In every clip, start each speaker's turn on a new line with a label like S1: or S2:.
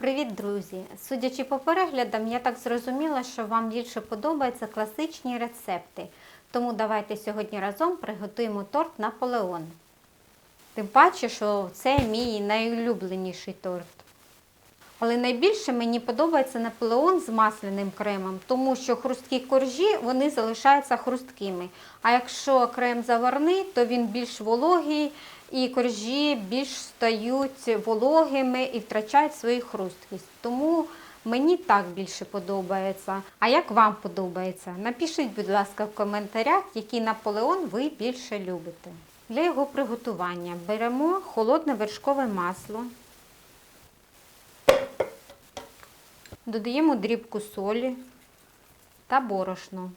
S1: Привіт, друзі! Судячи по переглядам, я так зрозуміла, що вам більше подобаються класичні рецепти. Тому давайте сьогодні разом приготуємо торт Наполеон. Тим паче, що це мій найулюбленіший торт. Але найбільше мені подобається наполеон з масляним кремом, тому що хрусткі коржі вони залишаються хрусткими. А якщо крем заварний, то він більш вологий і коржі більш стають вологими і втрачають свою хрусткість. Тому мені так більше подобається. А як вам подобається? Напишіть, будь ласка, в коментарях, який наполеон ви більше любите. Для його приготування беремо холодне вершкове масло. Додаємо дрібку солі та борошно.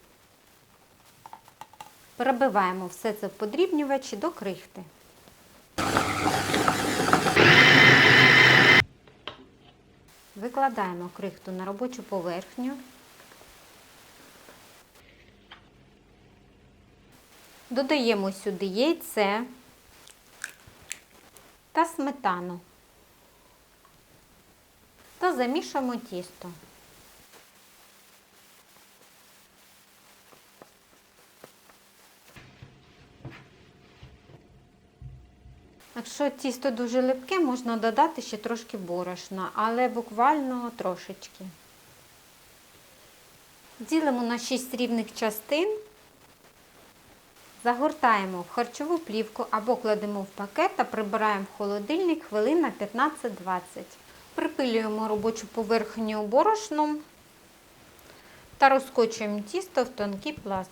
S1: Перебиваємо все це в подрібнювачі до крихти. Викладаємо крихту на робочу поверхню. Додаємо сюди яйце та сметану та замішуємо тісто. Якщо тісто дуже липке, можна додати ще трошки борошна, але буквально трошечки. Ділимо на 6 рівних частин, загортаємо в харчову плівку або кладемо в пакет та прибираємо в холодильник хвилин на 15-20. Припилюємо робочу поверхню борошном та розкочуємо тісто в тонкий пласт.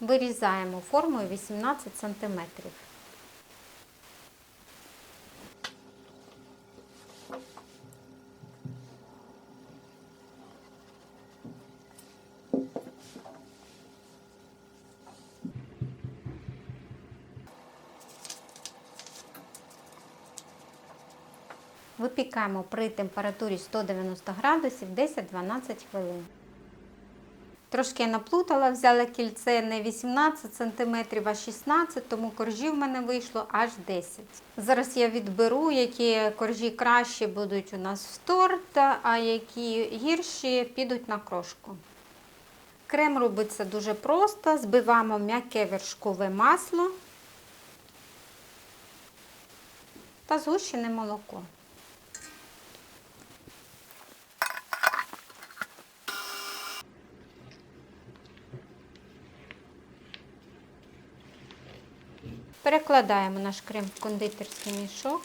S1: Вирізаємо формою 18 см. Випікаємо при температурі 190 градусів 10-12 хвилин. Трошки наплутала, взяла кільце не 18 см, а 16 тому коржі в мене вийшло аж 10 Зараз я відберу, які коржі краще будуть у нас в торт, а які гірші підуть на крошку. Крем робиться дуже просто. Збиваємо м'яке вершкове масло та згущене молоко. Перекладаємо наш крем в кондитерський мішок.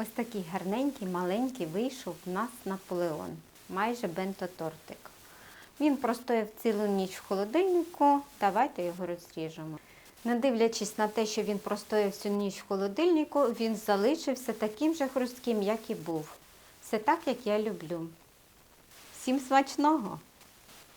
S1: Ось такий гарненький, маленький вийшов в нас Наполеон, майже бенто-тортик. Він простояв цілу ніч в холодильнику, давайте його розріжемо. Не дивлячись на те, що він простояв всю ніч в холодильнику, він залишився таким же хрустким, як і був. Все так, як я люблю. Всім смачного!